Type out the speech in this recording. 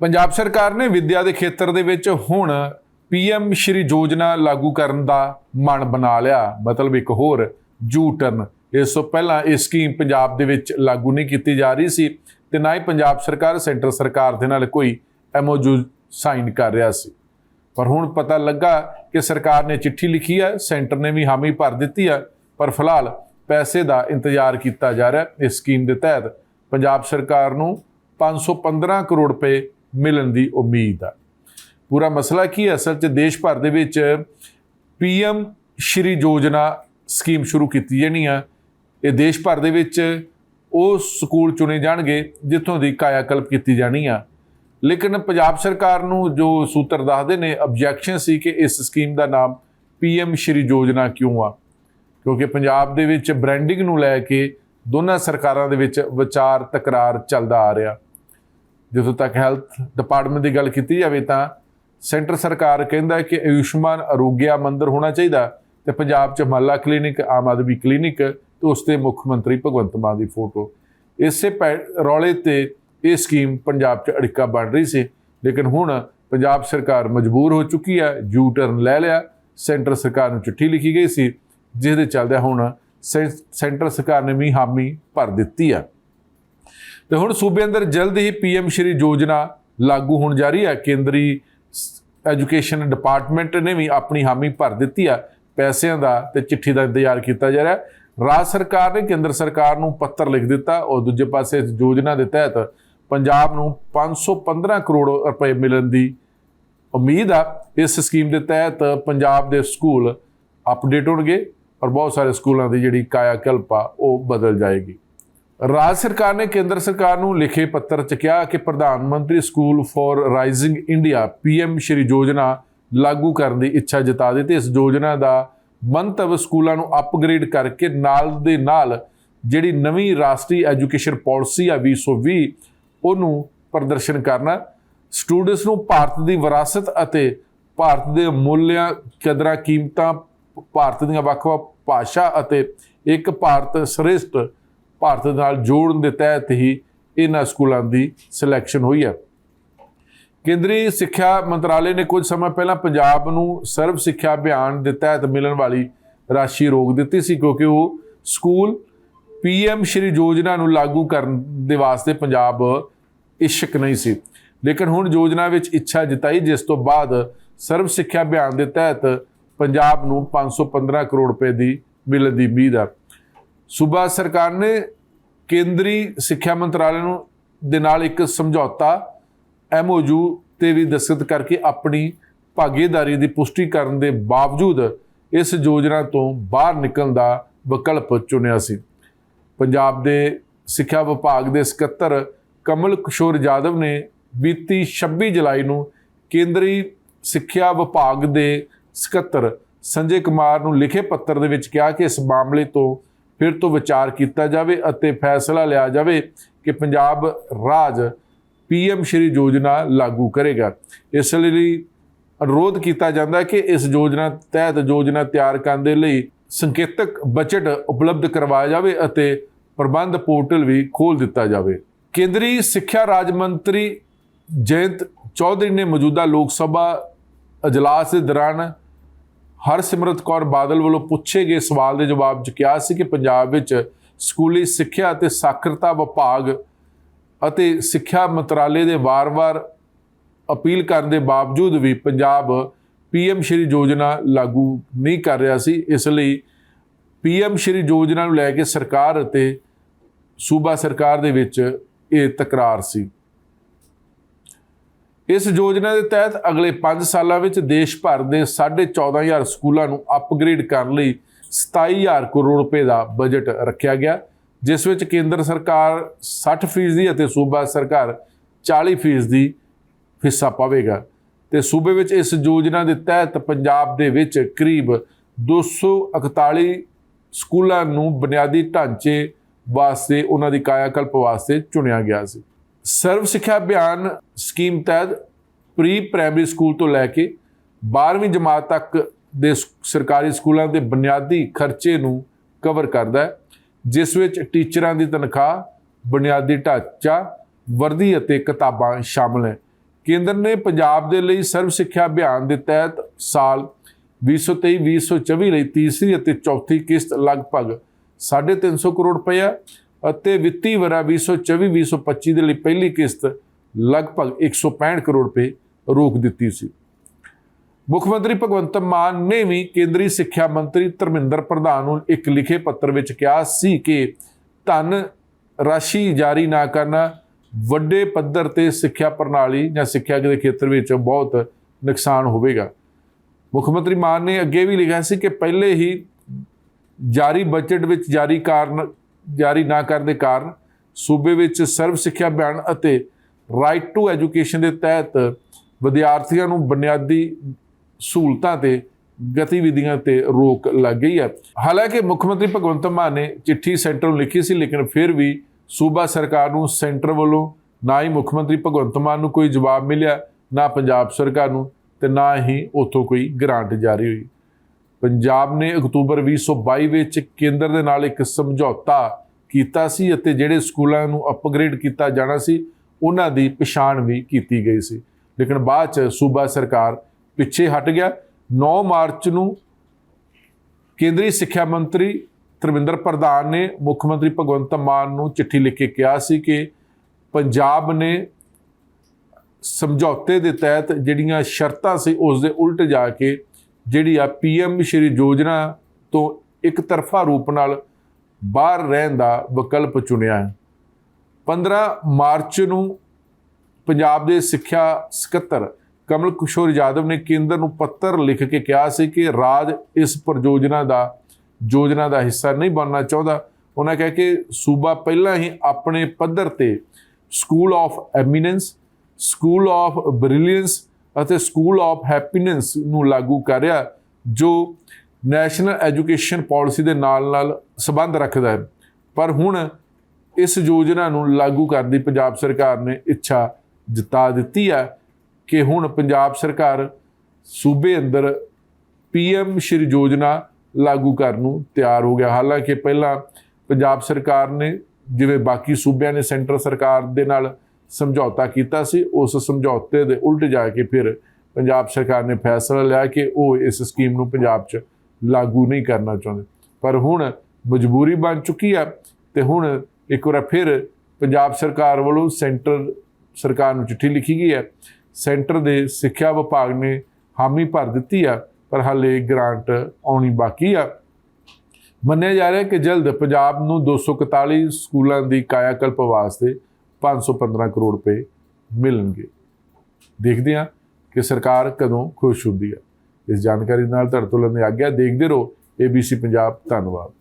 ਪੰਜਾਬ ਸਰਕਾਰ ਨੇ ਵਿੱਦਿਆ ਦੇ ਖੇਤਰ ਦੇ ਵਿੱਚ ਹੁਣ ਪੀਐਮ ਸ਼੍ਰੀ ਯੋਜਨਾ ਲਾਗੂ ਕਰਨ ਦਾ ਮਨ ਬਣਾ ਲਿਆ। ਮਤਲਬ ਇੱਕ ਹੋਰ ਜੂ ਟਰਨ ਇਸ ਤੋਂ ਪਹਿਲਾਂ ਇਹ ਸਕੀਮ ਪੰਜਾਬ ਦੇ ਵਿੱਚ ਲਾਗੂ ਨਹੀਂ ਕੀਤੀ ਜਾ ਰਹੀ ਸੀ ਤੇ ਨਾ ਹੀ ਪੰਜਾਬ ਸਰਕਾਰ, ਸੈਂਟਰ ਸਰਕਾਰ ਦੇ ਨਾਲ ਕੋਈ ਐਮਓਯੂ ਸਾਈਨ ਕਰ ਰਿਹਾ ਸੀ। ਪਰ ਹੁਣ ਪਤਾ ਲੱਗਾ ਕਿ ਸਰਕਾਰ ਨੇ ਚਿੱਠੀ ਲਿਖੀ ਹੈ, ਸੈਂਟਰ ਨੇ ਵੀ ਹਾਮੀ ਭਰ ਦਿੱਤੀ ਹੈ, ਪਰ ਫਿਲਹਾਲ ਪੈਸੇ ਦਾ ਇੰਤਜ਼ਾਰ ਕੀਤਾ ਜਾ ਰਿਹਾ ਇਸ ਸਕੀਮ ਦੇ ਤਹਿਤ। ਪੰਜਾਬ ਸਰਕਾਰ ਨੂੰ 515 ਕਰੋੜ ਰੁਪਏ ਮਿਲਣ ਦੀ ਉਮੀਦ ਆ। ਪੂਰਾ ਮਸਲਾ ਕੀ ਹੈ? ਅਸਲ 'ਚ ਦੇਸ਼ ਭਰ ਦੇ ਵਿੱਚ ਪੀਐਮ ਸ਼੍ਰੀ ਯੋਜਨਾ ਸਕੀਮ ਸ਼ੁਰੂ ਕੀਤੀ ਜਾਣੀ ਆ। ਇਹ ਦੇਸ਼ ਭਰ ਦੇ ਵਿੱਚ ਉਹ ਸਕੂਲ ਚੁਣੇ ਜਾਣਗੇ ਜਿੱਥੋਂ ਦੀ ਕਾਇਆਕਲਪ ਕੀਤੀ ਜਾਣੀ ਆ। ਲੇਕਿਨ ਪੰਜਾਬ ਸਰਕਾਰ ਨੂੰ ਜੋ ਸੂਤਰ ਦੱਸਦੇ ਨੇ ਆਬਜੈਕਸ਼ਨ ਸੀ ਕਿ ਇਸ ਸਕੀਮ ਦਾ ਨਾਮ ਪੀਐਮ ਸ਼੍ਰੀ ਯੋਜਨਾ ਕਿਉਂ ਆ? ਕਿਉਂਕਿ ਪੰਜਾਬ ਦੇ ਵਿੱਚ ਬ੍ਰਾਂਡਿੰਗ ਨੂੰ ਲੈ ਕੇ ਦੋਨਾਂ ਸਰਕਾਰਾਂ ਦੇ ਵਿੱਚ ਵਿਚਾਰ ਤਕਰਾਰ ਚੱਲਦਾ ਆ ਰਿਹਾ। ਜਦੋਂ ਤੱਕ ਹੈਲਥ ਡਿਪਾਰਟਮੈਂਟ ਦੀ ਗੱਲ ਕੀਤੀ ਜਾਵੇ ਤਾਂ ਸੈਂਟਰ ਸਰਕਾਰ ਕਹਿੰਦਾ ਹੈ ਕਿ ਆਯੁਸ਼ਮਾਨ ਅਰੋਗਿਆ ਮੰਦਰ ਹੋਣਾ ਚਾਹੀਦਾ ਤੇ ਪੰਜਾਬ 'ਚ ਮਹੱਲਾ ਕਲੀਨਿਕ, ਆਮ ਆਦਮੀ ਕਲੀਨਿਕ ਤੇ ਉਸ ਤੇ ਮੁੱਖ ਮੰਤਰੀ ਭਗਵੰਤ ਮਾਨ ਦੀ ਫੋਟੋ। ਇਸੇ ਪੈ- ਰੌਲੇ ਤੇ ਇਹ ਸਕੀਮ ਪੰਜਾਬ 'ਚ ਅੜਿੱਕਾ ਬਣ ਰਹੀ ਸੀ, ਲੇਕਿਨ ਹੁਣ ਪੰਜਾਬ ਸਰਕਾਰ ਮਜਬੂਰ ਹੋ ਚੁੱਕੀ ਹੈ ਯੂ ਟਰਨ ਲੈ ਲਿਆ। ਸੈਂਟਰ ਸਰਕਾਰ ਨੂੰ ਚਿੱਠੀ ਲਿਖੀ ਗਈ ਸੀ ਜਿਸ ਦੇ ਚੱਲਦੇ ਹੁਣ ਸੈਂ- ਸੈਂਟਰ ਸਰਕਾਰ ਨੇ ਵੀ ਹਾਮੀ ਭਰ ਦਿੱਤੀ ਆ। ਤੇ ਹੁਣ ਸੂਬੇ ਅੰਦਰ ਜਲਦ ਹੀ ਪੀਐਮ ਸ਼੍ਰੀ ਯੋਜਨਾ ਲਾਗੂ ਹੋਣ ਜਾ ਰਹੀ ਹੈ। ਕੇਂਦਰੀ ਐਜੂਕੇਸ਼ਨ ਡਿਪਾਰਟਮੈਂਟ ਨੇ ਵੀ ਆਪਣੀ ਹਾਮੀ ਭਰ ਦਿੱਤੀ ਆ। ਪੈਸਿਆਂ ਦਾ ਤੇ ਚਿੱਠੀ ਦਾ ਇੰਤਜ਼ਾਰ ਕੀਤਾ ਜਾ ਰਿਹਾ ਰਾਜ ਸਰਕਾਰ ਨੇ ਕੇਂਦਰ ਸਰਕਾਰ ਨੂੰ ਪੱਤਰ ਲਿਖ ਦਿੱਤਾ। ਔਰ ਦੂਜੇ ਪਾਸੇ ਇਸ ਯੋਜਨਾ ਦੇ ਤਹਿਤ ਪੰਜਾਬ ਨੂੰ 515 ਕਰੋੜ ਰੁਪਏ ਮਿਲਣ ਦੀ ਉਮੀਦ ਆ। ਇਸ ਸਕੀਮ ਦੇ ਤਹਿਤ ਪੰਜਾਬ ਦੇ ਸਕੂਲ ਅਪਡੇਟ ਹੋਣਗੇ ਔਰ ਬਹੁਤ ਸਾਰੇ ਸਕੂਲਾਂ ਦੀ ਜਿਹੜੀ ਕਾਇਆ ਕਲਪ ਆ, ਉਹ ਬਦਲ ਜਾਏਗੀ। ਰਾਜ ਸਰਕਾਰ ਨੇ ਕੇਂਦਰ ਸਰਕਾਰ ਨੂੰ ਲਿਖੇ ਪੱਤਰ ਚ ਕਿਹਾ ਕਿ ਪ੍ਰਧਾਨ ਮੰਤਰੀ school for rising India, PM Shri ਯੋਜਨਾ ਲਾਗੂ ਕਰਨ ਦੀ ਇੱਛਾ ਜਤਾ ਦਿੱਤੀ। ਇਸ ਯੋਜਨਾ ਦਾ ਮੰਤਵ ਸਕੂਲਾਂ ਨੂੰ ਅਪਗ੍ਰੇਡ ਕਰਕੇ ਨਾਲ ਦੇ ਨਾਲ ਜਿਹੜੀ ਨਵੀਂ ਰਾਸ਼ਟਰੀ ਐਜੂਕੇਸ਼ਨ ਪਾਲਿਸੀ ਆ 2020 ਉਹਨੂੰ ਪ੍ਰਦਰਸ਼ਨ ਕਰਨਾ। ਸਟੂਡੈਂਟਸ ਨੂੰ ਭਾਰਤ ਦੀ ਵਿਰਾਸਤ ਅਤੇ ਭਾਰਤ ਦੇ ਮੁੱਲਿਆਂ, ਕਦਰਾਂ, ਕੀਮਤਾਂ, ਭਾਰਤ ਦੀਆਂ ਵੱਖ-ਵੱਖ ਭਾਸ਼ਾ ਅਤੇ ਇੱਕ ਭਾਰਤ ਸ੍ਰੇਸ਼ਟ ਭਾਰਤ ਨਾਲ ਜੋੜਨ ਦੇ ਤਹਿਤ ਹੀ ਇਹਨਾਂ ਸਕੂਲਾਂ ਦੀ ਸਿਲੈਕਸ਼ਨ ਹੋਈ ਹੈ। ਕੇਂਦਰੀ ਸਿੱਖਿਆ ਮੰਤਰਾਲੇ ਨੇ ਕੁਝ ਸਮਾਂ ਪਹਿਲਾਂ ਪੰਜਾਬ ਨੂੰ ਸਰਵ ਸਿੱਖਿਆ ਅਭਿਆਨ ਦੇ ਤਹਿਤ ਮਿਲਣ ਵਾਲੀ ਰਾਸ਼ੀ ਰੋਕ ਦਿੱਤੀ ਸੀ ਕਿਉਂਕਿ ਉਹ ਸਕੂਲ ਪੀਐਮ ਸ਼੍ਰੀ ਯੋਜਨਾ ਨੂੰ ਲਾਗੂ ਕਰਨ ਦੇ ਵਾਸਤੇ ਪੰਜਾਬ ਇਸ਼ਕ ਨਹੀਂ ਸੀ। ਲੇਕਿਨ ਹੁਣ ਯੋਜਨਾ ਵਿੱਚ ਇੱਛਾ ਜਤਾਈ, ਜਿਸ ਤੋਂ ਬਾਅਦ ਸਰਵ ਸਿੱਖਿਆ ਅਭਿਆਨ ਦੇ ਤਹਿਤ ਪੰਜਾਬ ਨੂੰ 515 ਕਰੋੜ ਰੁਪਏ ਦੀ ਮਿਲਣ ਦੀ ਉਮੀਦ ਹੈ। ਸੂਬਾ ਸਰਕਾਰ ਨੇ ਕੇਂਦਰੀ ਸਿੱਖਿਆ ਮੰਤਰਾਲੇ ਨੂੰ ਦੇ ਨਾਲ ਇੱਕ ਸਮਝੌਤਾ ਐਮਓਯੂ ਤੇ ਵੀ ਦਸਤਖਤ ਕਰਕੇ ਆਪਣੀ ਭਾਗੀਦਾਰੀ ਦੀ ਪੁਸ਼ਟੀ ਕਰਨ ਦੇ ਬਾਵਜੂਦ ਇਸ ਯੋਜਨਾ ਤੋਂ ਬਾਹਰ ਨਿਕਲਣ ਦਾ ਵਿਕਲਪ ਚੁਣਿਆ ਸੀ। ਪੰਜਾਬ ਦੇ ਸਿੱਖਿਆ ਵਿਭਾਗ ਦੇ ਸਕੱਤਰ ਕਮਲ ਕਿਸ਼ੋਰ ਜਾਦਵ ਨੇ ਬੀਤੀ 26 ਜੁਲਾਈ ਨੂੰ ਕੇਂਦਰੀ ਸਿੱਖਿਆ ਵਿਭਾਗ ਦੇ ਸਕੱਤਰ ਸੰਜੇ ਕੁਮਾਰ ਨੂੰ ਲਿਖੇ ਪੱਤਰ ਦੇ ਵਿੱਚ ਕਿਹਾ ਕਿ ਇਸ ਮਾਮਲੇ ਤੋਂ ਫਿਰ ਤੋਂ ਵਿਚਾਰ ਕੀਤਾ ਜਾਵੇ ਅਤੇ ਫੈਸਲਾ ਲਿਆ ਜਾਵੇ ਕਿ ਪੰਜਾਬ ਰਾਜ ਪੀਐਮ ਸ਼੍ਰੀ ਯੋਜਨਾ ਲਾਗੂ ਕਰੇਗਾ। ਇਸ ਲਈ ਅਨੁਰੋਧ ਕੀਤਾ ਜਾਂਦਾ ਕਿ ਇਸ ਯੋਜਨਾ ਤਹਿਤ ਯੋਜਨਾ ਤਿਆਰ ਕਰਨ ਦੇ ਲਈ ਸੰਕੇਤਕ ਬਜਟ ਉਪਲਬਧ ਕਰਵਾਇਆ ਜਾਵੇ ਅਤੇ ਪ੍ਰਬੰਧ ਪੋਰਟਲ ਵੀ ਖੋਲ ਦਿੱਤਾ ਜਾਵੇ। ਕੇਂਦਰੀ ਸਿੱਖਿਆ ਰਾਜ ਮੰਤਰੀ ਜਯੰਤ ਚੌਧਰੀ ਨੇ ਮੌਜੂਦਾ ਲੋਕ ਸਭਾ ਅਜਲਾਸ ਦੇ ਦੌਰਾਨ ਹਰਸਿਮਰਤ ਕੌਰ ਬਾਦਲ ਵੱਲੋਂ ਪੁੱਛੇ ਗਏ ਸਵਾਲ ਦੇ ਜਵਾਬ 'ਚ ਕਿਹਾ ਸੀ ਕਿ ਪੰਜਾਬ ਵਿੱਚ ਸਕੂਲੀ ਸਿੱਖਿਆ ਅਤੇ ਸਾਖਰਤਾ ਵਿਭਾਗ ਅਤੇ ਸਿੱਖਿਆ ਮੰਤਰਾਲੇ ਦੇ ਵਾਰ-ਵਾਰ ਅਪੀਲ ਕਰਨ ਦੇ ਬਾਵਜੂਦ ਵੀ ਪੰਜਾਬ ਪੀਐਮ ਸ਼੍ਰੀ ਯੋਜਨਾ ਲਾਗੂ ਨਹੀਂ ਕਰ ਰਿਹਾ ਸੀ, ਇਸ ਲਈ ਪੀਐਮ ਸ਼੍ਰੀ ਯੋਜਨਾ ਨੂੰ ਲੈ ਕੇ ਸਰਕਾਰ ਅਤੇ ਸੂਬਾ ਸਰਕਾਰ ਦੇ ਵਿੱਚ ਇਹ ਤਕਰਾਰ ਸੀ। ਇਸ ਯੋਜਨਾ ਦੇ ਤਹਿਤ ਅਗਲੇ 5 ਸਾਲਾਂ ਵਿੱਚ ਦੇਸ਼ ਭਰ ਦੇ 14500 ਸਕੂਲਾਂ ਨੂੰ ਅਪਗ੍ਰੇਡ ਕਰਨ ਲਈ 27000 ਕਰੋੜ ਰੁਪਏ ਦਾ ਬਜਟ ਰੱਖਿਆ ਗਿਆ, ਜਿਸ ਵਿੱਚ ਕੇਂਦਰ ਸਰਕਾਰ 60% ਦੀ ਅਤੇ ਸੂਬਾ ਸਰਕਾਰ 40% ਦੀ ਹਿੱਸਾ ਪਾਵੇਗਾ। ਤੇ ਸੂਬੇ ਵਿੱਚ ਇਸ ਯੋਜਨਾ ਦੇ ਤਹਿਤ ਪੰਜਾਬ ਦੇ ਵਿੱਚ ਕਰੀਬ 241 ਸਕੂਲਾਂ ਨੂੰ ਬੁਨਿਆਦੀ ਢਾਂਚੇ ਵਾਸਤੇ, ਉਹਨਾਂ ਦੀ ਕਾਇਆਕਲਪ ਵਾਸਤੇ ਚੁਣਿਆ ਗਿਆ ਸੀ। ਸਰਵ ਸਿੱਖਿਆ ਅਭਿਆਨ ਸਕੀਮ ਤਹਿਤ ਪ੍ਰੀ ਪ੍ਰਾਇਮਰੀ ਸਕੂਲ ਤੋਂ ਲੈ ਕੇ 12ਵੀਂ ਜਮਾਤ ਤੱਕ ਦੇ ਸਰਕਾਰੀ ਸਕੂਲਾਂ ਦੇ ਬੁਨਿਆਦੀ ਖਰਚੇ ਨੂੰ ਕਵਰ ਕਰਦਾ ਹੈ, ਜਿਸ ਵਿੱਚ ਟੀਚਰਾਂ ਦੀ ਤਨਖਾਹ, ਬੁਨਿਆਦੀ ਢਾਂਚਾ, ਵਰਦੀ ਅਤੇ ਕਿਤਾਬਾਂ ਸ਼ਾਮਲ ਹੈ। ਕੇਂਦਰ ਨੇ ਪੰਜਾਬ ਦੇ ਲਈ ਸਰਵ ਸਿੱਖਿਆ ਅਭਿਆਨ ਦੇ ਤਹਿਤ ਸਾਲ 2023-2024 ਲਈ ਤੀਸਰੀ ਅਤੇ ਚੌਥੀ ਕਿਸ਼ਤ ਲਗਭਗ 350 ਕਰੋੜ ਰੁਪਏ ਅਤੇ ਵਿੱਤੀ ਵਰਾ 2024-2025 ਦੇ ਲਈ ਪਹਿਲੀ ਕਿਸ਼ਤ ਲਗਭਗ 165 ਕਰੋੜ ਰੁਪਏ ਰੋਕ ਦਿੱਤੀ ਸੀ। ਮੁੱਖ ਮੰਤਰੀ ਭਗਵੰਤ ਮਾਨ ਨੇ ਵੀ ਕੇਂਦਰੀ ਸਿੱਖਿਆ ਮੰਤਰੀ ਧਰਮਿੰਦਰ ਪ੍ਰਧਾਨ ਨੂੰ ਇੱਕ ਲਿਖੇ ਪੱਤਰ ਵਿੱਚ ਕਿਹਾ ਸੀ ਕਿ ਧਨ ਰਾਸ਼ੀ ਜਾਰੀ ਨਾ ਕਰਨਾ ਵੱਡੇ ਪੱਧਰ ਤੇ ਸਿੱਖਿਆ ਪ੍ਰਣਾਲੀ ਜਾਂ ਸਿੱਖਿਆ ਦੇ ਖੇਤਰ ਵਿੱਚ ਬਹੁਤ ਨੁਕਸਾਨ ਹੋਵੇਗਾ। ਮੁੱਖ ਮੰਤਰੀ ਮਾਨ ਨੇ ਅੱਗੇ ਵੀ ਲਿਖਿਆ ਸੀ ਕਿ ਪਹਿਲੇ ਹੀ ਜਾਰੀ ਬਜਟ ਵਿੱਚ ਜਾਰੀ ਕਾਰਨ, ਜਾਰੀ ਨਾ ਕਰਨ ਦੇ ਕਾਰਨ ਸੂਬੇ ਵਿੱਚ ਸਰਵ ਸਿੱਖਿਆ ਅਭਿਆਨ ਅਤੇ ਰਾਈਟ ਟੂ ਐਜੂਕੇਸ਼ਨ ਦੇ ਤਹਿਤ ਵਿਦਿਆਰਥੀਆਂ ਨੂੰ ਬੁਨਿਆਦੀ ਸਹੂਲਤਾਂ ਤੇ ਗਤੀਵਿਧੀਆਂ ਤੇ ਰੋਕ ਲੱਗ ਗਈ ਹੈ। ਹਾਲਾਂਕਿ ਮੁੱਖ ਮੰਤਰੀ ਭਗਵੰਤ ਮਾਨ ਨੇ ਚਿੱਠੀ ਸੈਂਟਰ ਨੂੰ ਲਿਖੀ ਸੀ, ਲੇਕਿਨ ਫਿਰ ਵੀ ਸੂਬਾ ਸਰਕਾਰ ਨੂੰ ਸੈਂਟਰ ਵੱਲੋਂ ਨਾ ਹੀ ਮੁੱਖ ਮੰਤਰੀ ਭਗਵੰਤ ਮਾਨ ਨੂੰ ਕੋਈ ਜਵਾਬ ਮਿਲਿਆ, ਨਾ ਪੰਜਾਬ ਸਰਕਾਰ ਨੂੰ ਤੇ ਨਾ ਹੀ ਉੱਥੋਂ ਕੋਈ ਗ੍ਰਾਂਟ ਜਾਰੀ ਹੋਈ। ਪੰਜਾਬ ਨੇ ਅਕਤੂਬਰ 2022 ਵਿੱਚ ਕੇਂਦਰ ਦੇ ਨਾਲ ਇੱਕ ਸਮਝੌਤਾ ਕੀਤਾ ਸੀ ਅਤੇ ਜਿਹੜੇ ਸਕੂਲਾਂ ਨੂੰ ਅਪਗ੍ਰੇਡ ਕੀਤਾ ਜਾਣਾ ਸੀ, ਉਹਨਾਂ ਦੀ ਪਛਾਣ ਵੀ ਕੀਤੀ ਗਈ ਸੀ। ਲੇਕਿਨ ਬਾਅਦ ਚ ਸੂਬਾ ਸਰਕਾਰ ਪਿੱਛੇ ਹਟ ਗਿਆ। 9 ਮਾਰਚ ਨੂੰ ਕੇਂਦਰੀ ਸਿੱਖਿਆ ਮੰਤਰੀ ਧਰਮਿੰਦਰ ਪ੍ਰਧਾਨ ਨੇ ਮੁੱਖ ਮੰਤਰੀ ਭਗਵੰਤ ਮਾਨ ਨੂੰ ਚਿੱਠੀ ਲਿਖ ਕੇ ਕਿਹਾ ਸੀ ਕਿ ਪੰਜਾਬ ਨੇ ਸਮਝੌਤੇ ਦੇ ਤਹਿਤ ਜਿਹੜੀਆਂ ਸ਼ਰਤਾਂ ਸੀ, ਉਸ ਦੇ ਉਲਟ ਜਾ ਕੇ ਜਿਹੜੀ ਆ ਪੀਐਮ ਸ਼੍ਰੀ ਯੋਜਨਾ ਤੋਂ ਇੱਕ ਤਰਫਾ ਰੂਪ ਨਾਲ ਬਾਹਰ ਰਹਿਣ ਦਾ ਵਿਕਲਪ ਚੁਣਿਆ ਹੈ। 15 ਮਾਰਚ ਨੂੰ ਪੰਜਾਬ ਦੇ ਸਿੱਖਿਆ ਸਕੱਤਰ ਕਮਲ ਕਿਸ਼ੋਰ ਯਾਦਵ ਨੇ ਕੇਂਦਰ ਨੂੰ ਪੱਤਰ ਲਿਖ ਕੇ ਕਿਹਾ ਸੀ ਕਿ ਰਾਜ ਇਸ ਪ੍ਰਯੋਜਨਾ ਦਾ, ਯੋਜਨਾ ਦਾ ਹਿੱਸਾ ਨਹੀਂ ਬਣਨਾ ਚਾਹੁੰਦਾ। ਉਹਨਾਂ ਕਹਿ ਕਿ ਸੂਬਾ ਪਹਿਲਾਂ ਹੀ ਆਪਣੇ ਪੱਧਰ ਤੇ school of eminence school of brilliance ਅਤੇ ਸਕੂਲ ਆਫ ਹੈਪੀਨੈਂਸ ਨੂੰ ਲਾਗੂ ਕਰ ਰਿਹਾ, ਜੋ ਨੈਸ਼ਨਲ ਐਜੂਕੇਸ਼ਨ ਪਾਲਿਸੀ ਦੇ ਨਾਲ-ਨਾਲ ਸੰਬੰਧ ਰੱਖਦਾ ਹੈ। ਪਰ ਹੁਣ ਇਸ ਯੋਜਨਾ ਨੂੰ ਲਾਗੂ ਕਰਨ ਦੀ ਪੰਜਾਬ ਸਰਕਾਰ ਨੇ ਇੱਛਾ ਜਤਾ ਦਿੱਤੀ ਆ ਕਿ ਹੁਣ ਪੰਜਾਬ ਸਰਕਾਰ ਸੂਬੇ ਅੰਦਰ ਪੀਐਮ ਸ਼੍ਰੀ ਯੋਜਨਾ ਲਾਗੂ ਕਰਨ ਨੂੰ ਤਿਆਰ ਹੋ ਗਿਆ। ਹਾਲਾਂਕਿ ਪਹਿਲਾਂ ਪੰਜਾਬ ਸਰਕਾਰ ਨੇ ਜਿਵੇਂ ਬਾਕੀ ਸੂਬਿਆਂ ਨੇ ਸੈਂਟਰ ਸਰਕਾਰ ਦੇ ਨਾਲ ਸਮਝੌਤਾ ਕੀਤਾ ਸੀ, ਉਸ ਸਮਝੌਤੇ ਦੇ ਉਲਟ ਜਾ ਕੇ ਫਿਰ ਪੰਜਾਬ ਸਰਕਾਰ ਨੇ ਫੈਸਲਾ ਲਿਆ ਕਿ ਉਹ ਇਸ ਸਕੀਮ ਨੂੰ ਪੰਜਾਬ 'ਚ ਲਾਗੂ ਨਹੀਂ ਕਰਨਾ ਚਾਹੁੰਦੇ। ਪਰ ਹੁਣ ਮਜਬੂਰੀ ਬਣ ਚੁੱਕੀ ਆ ਤੇ ਹੁਣ ਇੱਕ ਵਾਰ ਫਿਰ ਪੰਜਾਬ ਸਰਕਾਰ ਵੱਲੋਂ ਸੈਂਟਰ ਸਰਕਾਰ ਨੂੰ ਚਿੱਠੀ ਲਿਖੀ ਗਈ ਹੈ। ਸੈਂਟਰ ਦੇ ਸਿੱਖਿਆ ਵਿਭਾਗ ਨੇ ਹਾਮੀ ਭਰ ਦਿੱਤੀ ਆ, ਪਰ ਹਾਲੇ ਗ੍ਰਾਂਟ ਆਉਣੀ ਬਾਕੀ ਆ। ਮੰਨਿਆ ਜਾ ਰਿਹਾ ਕਿ ਜਲਦ ਪੰਜਾਬ ਨੂੰ 241 ਸਕੂਲਾਂ ਦੀ ਕਾਇਆਕਲਪ ਵਾਸਤੇ 515 ਕਰੋੜ ਰੁਪਏ ਮਿਲਣਗੇ। ਦੇਖਦੇ ਹਾਂ ਕਿ ਸਰਕਾਰ ਕਦੋਂ ਖੁਸ਼ ਹੁੰਦੀ ਆ। ਇਸ ਜਾਣਕਾਰੀ ਨਾਲ ਤੁਹਾਡੇ ਤੋਂ ਲੈਂਦੇ ਆਗਿਆ। ਦੇਖਦੇ ਰਹੋ ABC ਪੰਜਾਬ। ਧੰਨਵਾਦ।